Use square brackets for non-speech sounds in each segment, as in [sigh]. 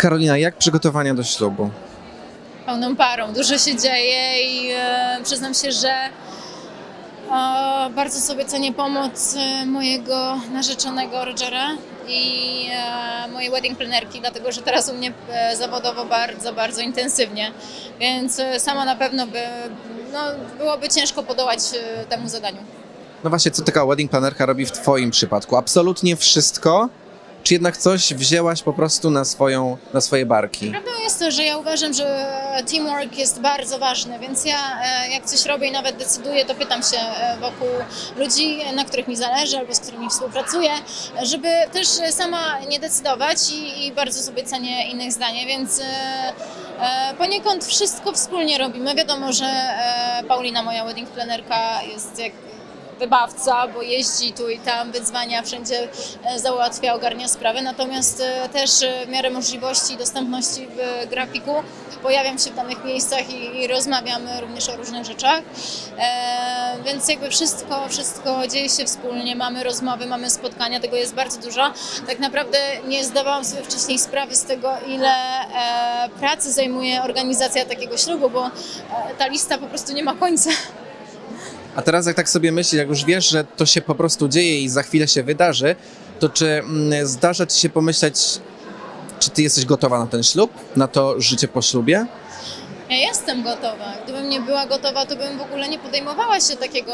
Karolina, jak przygotowania do ślubu? pełną parą. Dużo się dzieje i e, przyznam się, że e, bardzo sobie cenię pomoc e, mojego narzeczonego Rogera i e, mojej wedding planerki, dlatego że teraz u mnie e, zawodowo bardzo, bardzo intensywnie, więc e, sama na pewno by, no, byłoby ciężko podołać e, temu zadaniu. No właśnie, co taka wedding planerka robi w twoim przypadku? Absolutnie wszystko? Czy jednak coś wzięłaś po prostu na, swoją, na swoje barki? Prawdą jest to, że ja uważam, że teamwork jest bardzo ważny, więc ja e, jak coś robię i nawet decyduję, to pytam się e, wokół ludzi, na których mi zależy albo z którymi współpracuję, żeby też sama nie decydować i, i bardzo sobie cenię innych zdanie, więc e, poniekąd wszystko wspólnie robimy. Wiadomo, że Paulina, moja wedding planerka, jest jak wybawca, bo jeździ tu i tam, wyzwania, wszędzie e, załatwia, ogarnia sprawy, natomiast e, też e, w miarę możliwości i dostępności w grafiku pojawiam się w danych miejscach i, i rozmawiam również o różnych rzeczach, e, więc jakby wszystko, wszystko dzieje się wspólnie, mamy rozmowy, mamy spotkania, tego jest bardzo dużo. Tak naprawdę nie zdawałam sobie wcześniej sprawy z tego, ile e, pracy zajmuje organizacja takiego ślubu, bo e, ta lista po prostu nie ma końca. A teraz jak tak sobie myślisz, jak już wiesz, że to się po prostu dzieje i za chwilę się wydarzy, to czy mm, zdarza ci się pomyśleć, czy ty jesteś gotowa na ten ślub, na to życie po ślubie? Ja jestem gotowa. Gdybym nie była gotowa, to bym w ogóle nie podejmowała się takiego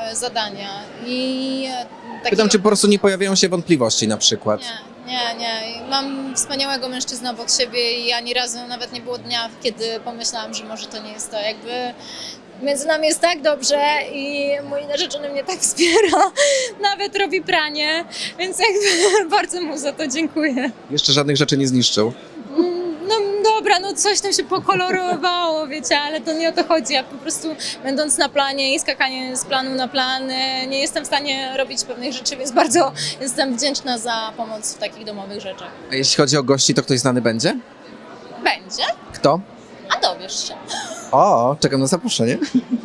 e, zadania. I e, takiego... Pytam, czy po prostu nie pojawiają się wątpliwości na przykład? Nie, nie, nie. Mam wspaniałego mężczyznę obok siebie i ani razu nawet nie było dnia, kiedy pomyślałam, że może to nie jest to. Jakby między nami jest tak dobrze i mój narzeczony mnie tak [laughs] wspiera, nawet robi pranie, więc jakby [laughs] bardzo mu za to dziękuję. Jeszcze żadnych rzeczy nie zniszczył. No dobra, no coś tam się pokolorowało, [laughs] wiecie, ale to nie o to chodzi. Ja po prostu będąc na planie i skakanie z planu na plan, e, nie jestem w stanie robić pewnych rzeczy, więc [laughs] bardzo jestem wdzięczna za pomoc w takich domowych rzeczach. A jeśli chodzi o gości, to ktoś znany będzie? Będzie, Kto? a dowiesz się. O, czekam na zaproszenie. [laughs]